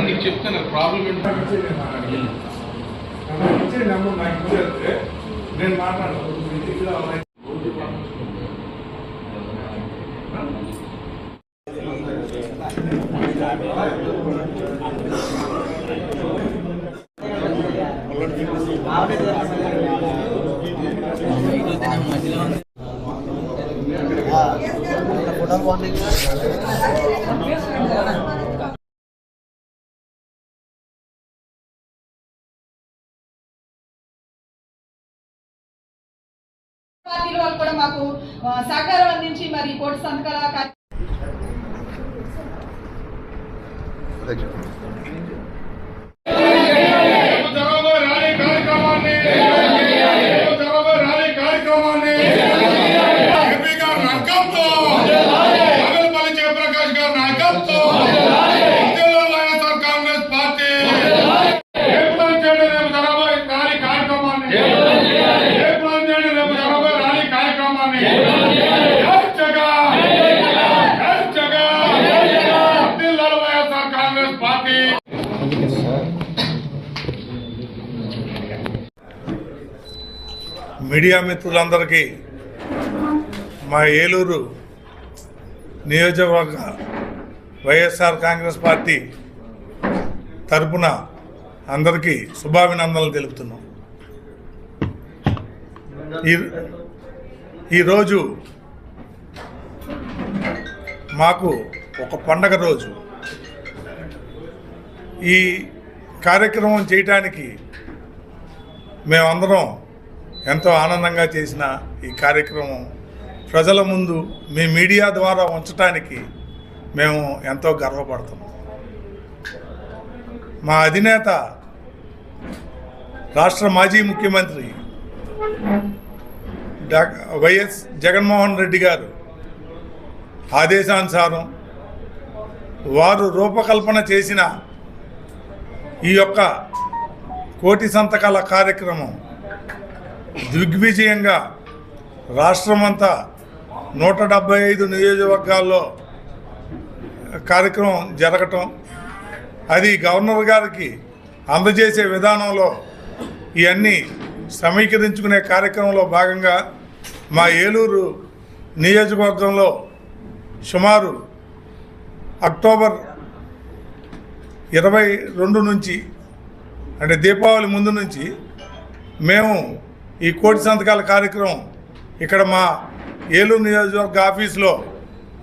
నీకు చెప్తాను ప్రాబ్లం ఏంటో నేను మాట్లాడతాను పార్టీల వాళ్ళు కూడా మాకు సహకారం అందించి మరి కోటి సంతకాల కార్యక్రమాన్ని జరగబోయే ర్యాలీ కార్యక్రమాన్ని ఎంపీ గారి నాయకత్వం నగరపల్లి జయప్రకాష్ గారి నాయకత్వం జిల్లా వైఎస్ఆర్ కాంగ్రెస్ పార్టీ ఏ ప్లాన్ చేయండి రేపు జరగబోయే ర్యాలీ కార్యక్రమాన్ని ఏ ప్లాన్ చేయండి రేపు జరగబోయే ర్యాలీ కార్యక్రమాన్ని జై జగన్ జై జగన్ జిల్లా వైఎస్ఆర్ కాంగ్రెస్ పార్టీ మీడియా మిత్రులందరికీ మా ఏలూరు నియోజకవర్గ వైఎస్ఆర్ కాంగ్రెస్ పార్టీ తరపున అందరికీ శుభాభినందనలు తెలుపుతున్నాం. ఈ ఈరోజు మాకు ఒక పండగ రోజు. ఈ కార్యక్రమం చేయటానికి మేమందరం ఎంతో ఆనందంగా చేసిన ఈ కార్యక్రమం ప్రజల ముందు మీ మీడియా ద్వారా ఉంచడానికి మేము ఎంతో గర్వపడుతున్నాం మా అధినేత రాష్ట్ర మాజీ ముఖ్యమంత్రి వైఎస్ జగన్మోహన్ రెడ్డి గారు ఆదేశానుసారం వారు రూపకల్పన చేసిన ఈ యొక్క కోటి సంతకాల కార్యక్రమం దిగ్విజయంగా రాష్ట్రమంతా నూట డెబ్బై ఐదు నియోజకవర్గాల్లో కార్యక్రమం జరగటం అది గవర్నర్ గారికి అందజేసే విధానంలో ఇవన్నీ సమీకరించుకునే కార్యక్రమంలో భాగంగా మా ఏలూరు నియోజకవర్గంలో సుమారు అక్టోబర్ ఇరవై రెండు నుంచి అంటే దీపావళి ముందు నుంచి మేము ఈ కోటి సంతకాల కార్యక్రమం ఇక్కడ మా ఏలూరు నియోజకవర్గ ఆఫీస్లో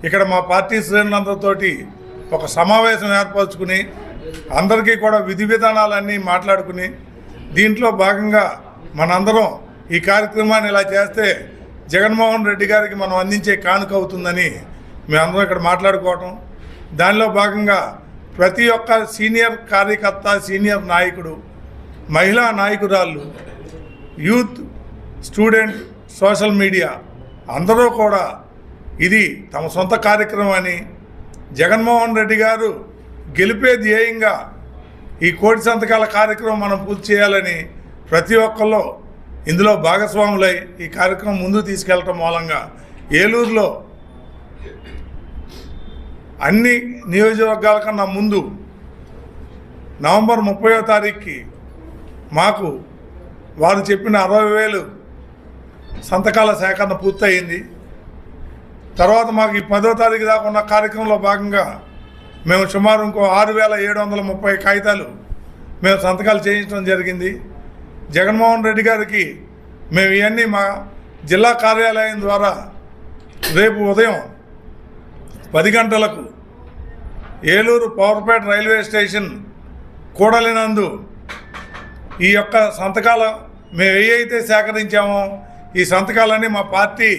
ఇక్కడ మా పార్టీ శ్రేణులందరితోటి ఒక సమావేశం ఏర్పరచుకుని అందరికీ కూడా విధి విధానాలన్నీ మాట్లాడుకుని దీంట్లో భాగంగా మనందరం ఈ కార్యక్రమాన్ని ఇలా చేస్తే జగన్మోహన్ రెడ్డి గారికి మనం అందించే కానుక అవుతుందని మేమందరం ఇక్కడ మాట్లాడుకోవటం. దానిలో భాగంగా ప్రతి ఒక్క సీనియర్ కార్యకర్త సీనియర్ నాయకుడు మహిళా నాయకురాళ్ళు యూత్ స్టూడెంట్ సోషల్ మీడియా అందరూ కూడా ఇది తమ సొంత కార్యక్రమం అని జగన్మోహన్ రెడ్డి గారు గెలిపే ధ్యేయంగా ఈ కోటి సంతకాల కార్యక్రమం మనం పూర్తి చేయాలని ప్రతి ఒక్కళ్ళు ఇందులో భాగస్వాములై ఈ కార్యక్రమం ముందుకు తీసుకెళ్ళటం మూలంగా ఏలూరులో అన్ని నియోజకవర్గాల కన్నా ముందు నవంబర్ ముప్పయో తారీఖుకి మాకు వారు చెప్పిన అరవై వేలు సంతకాల సేకరణ పూర్తయింది. తర్వాత మాకు ఈ పదో తారీఖు దాకా ఉన్న కార్యక్రమంలో భాగంగా మేము సుమారు ఇంకో ఆరు వేల ఏడు వందల ముప్పై కాగితాలు మేము సంతకాలు చేయించడం జరిగింది. జగన్మోహన్ రెడ్డి గారికి మేము ఇవన్నీ మా జిల్లా కార్యాలయం ద్వారా రేపు ఉదయం పది గంటలకు ఏలూరు పవర్పేట రైల్వే స్టేషన్ కూడలినందు ఈ యొక్క సంతకాల మేము ఏ అయితే సేకరించామో ఈ సంతకాలన్నీ మా పార్టీ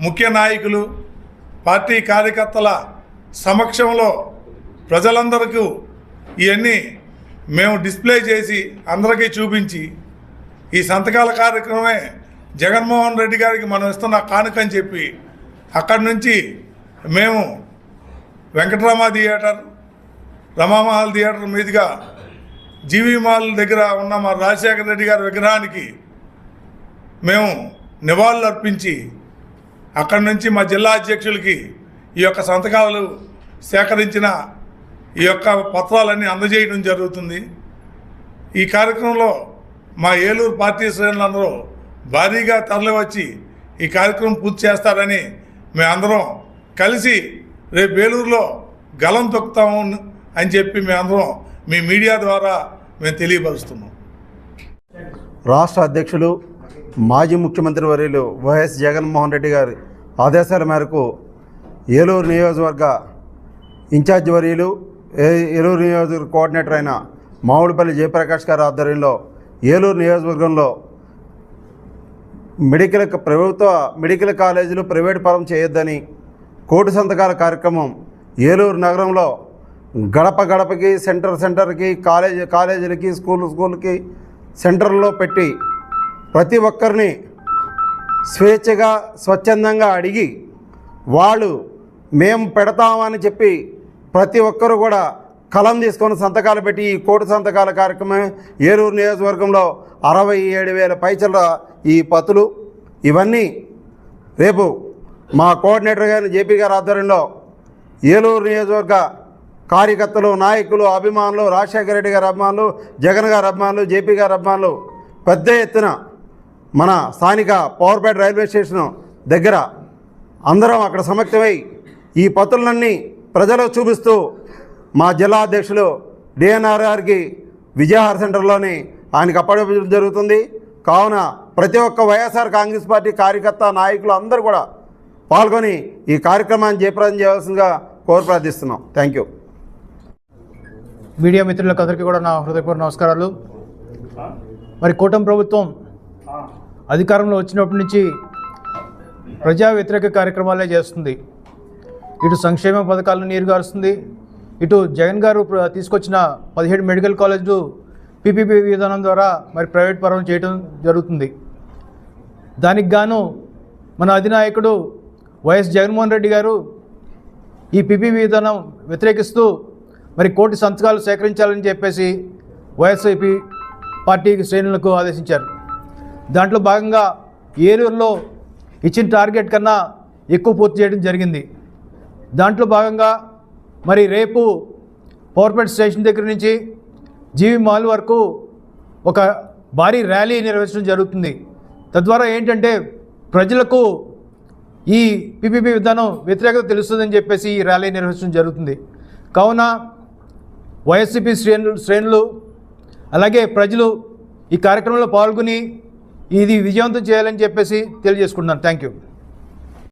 ముఖ్య నాయకులు పార్టీ కార్యకర్తల సమక్షంలో ప్రజలందరికీ ఇవన్నీ మేము డిస్ప్లే చేసి అందరికీ చూపించి ఈ సంతకాల కార్యక్రమమే జగన్మోహన్ రెడ్డి గారికి మనం ఇస్తున్న కానుకని చెప్పి అక్కడి నుంచి మేము వెంకటరామ థియేటర్ రమామహల్ థియేటర్ మీదుగా జీవీ మాల్ దగ్గర ఉన్న మా రాజశేఖర రెడ్డి గారి విగ్రహానికి మేము నివాళులు అర్పించి అక్కడి నుంచి మా జిల్లా అధ్యక్షులకి ఈ యొక్క సంతకాలు సేకరించిన ఈ యొక్క పత్రాలన్నీ అందజేయడం జరుగుతుంది. ఈ కార్యక్రమంలో మా ఏలూరు పార్టీ శ్రేణులందరూ భారీగా తరలివచ్చి ఈ కార్యక్రమం పూర్తి చేస్తారని మేమందరం కలిసి రేపు ఏలూరులో గలం తొక్కుతాము అని చెప్పి మేమందరం మీ మీడియా ద్వారా మేము తెలియపరుస్తున్నాం. రాష్ట్ర అధ్యక్షులు మాజీ ముఖ్యమంత్రి వర్యులు వైఎస్ జగన్మోహన్ రెడ్డి గారి ఆదేశాల మేరకు ఏలూరు నియోజకవర్గ ఇన్ఛార్జ్ వర్యులు ఏ- ఏలూరు నియోజకవర్గ కోఆర్డినేటర్ అయిన మామిడిపల్లి జయప్రకాష్ గారి ఆధ్వర్యంలో ఏలూరు నియోజకవర్గంలో మెడికల్ ప్రభుత్వ మెడికల్ కాలేజీలు ప్రైవేట్ పరం చేయొద్దని కోటి సంతకాల కార్యక్రమం ఏలూరు నగరంలో గడప గడపకి సెంటర్ సెంటర్కి కాలేజీ కాలేజీలకి స్కూల్ స్కూల్కి సెంటర్లో పెట్టి ప్రతి ఒక్కరిని స్వేచ్ఛగా స్వచ్ఛందంగా అడిగి వాళ్ళు మేము పెడతామని చెప్పి ప్రతి ఒక్కరు కూడా కలం తీసుకొని సంతకాలు పెట్టి ఈ కోటి సంతకాల కార్యక్రమం ఏలూరు నియోజకవర్గంలో అరవై ఏడు వేల పైచల ఈ పతులు. ఇవన్నీ రేపు మా కోఆర్డినేటర్ గారిని జేపీ గారి ఆధ్వర్యంలో ఏలూరు నియోజకవర్గ కార్యకర్తలు నాయకులు అభిమానులు రాజశేఖర రెడ్డి గారి అభిమానులు జగన్ గారి అభిమానులు జేపీ గారి అభిమానులు పెద్ద ఎత్తున మన స్థానిక పవర్పేట రైల్వే స్టేషన్ దగ్గర అందరం అక్కడ సమక్తమై ఈ పత్రులన్నీ ప్రజలకు చూపిస్తూ మా జిల్లా అధ్యక్షులు డిఎన్ఆర్ గారికి విజయహార సెంటర్లోని ఆయనకు అప్పగించడం జరుగుతుంది. కావున ప్రతి ఒక్క వైఎస్ఆర్ కాంగ్రెస్ పార్టీ కార్యకర్త నాయకులు అందరూ కూడా పాల్గొని ఈ కార్యక్రమాన్ని జయప్రదం చేయవలసిందిగా కోరు ప్రార్థిస్తున్నాం. Thank you. మీడియా మిత్రులకు అందరికీ కూడా నా హృదయపూర్వ నమస్కారాలు. మరి కూటమి ప్రభుత్వం అధికారంలో వచ్చినప్పటి నుంచి ప్రజా వ్యతిరేక కార్యక్రమాలే చేస్తుంది. ఇటు సంక్షేమ పథకాలను నీరుగారుస్తుంది ఇటు జగన్ గారు తీసుకొచ్చిన పదిహేడు మెడికల్ కాలేజీలు పీపీపీ విధానం ద్వారా మరి ప్రైవేట్ పరం చేయడం జరుగుతుంది. దానికి గాను మన అధినాయకుడు వైఎస్ జగన్మోహన్ రెడ్డి గారు ఈ పిపి విధానం వ్యతిరేకిస్తూ మరి కోటి సంతకాలు సేకరించాలని చెప్పేసి వైఎస్ఐపి పార్టీ శ్రేణులకు ఆదేశించారు. దాంట్లో భాగంగా ఏలూరులో ఇచ్చిన టార్గెట్ కన్నా ఎక్కువ పూర్తి చేయడం జరిగింది. దాంట్లో భాగంగా మరి రేపు పవర్పేట్ స్టేషన్ దగ్గర నుంచి జీవి మాల్ వరకు ఒక భారీ ర్యాలీ నిర్వహించడం జరుగుతుంది. తద్వారా ఏంటంటే ప్రజలకు ఈ పిపిపి విధానం వ్యతిరేకత తెలుస్తుందని చెప్పేసి ఈ ర్యాలీ నిర్వహించడం జరుగుతుంది. కావున వైఎస్సీపీ శ్రేణులు శ్రేణులు అలాగే ప్రజలు ఈ కార్యక్రమంలో పాల్గొని ఇది విజయవంతం చేయాలని చెప్పేసి తెలియజేసుకుంటున్నాను. Thank you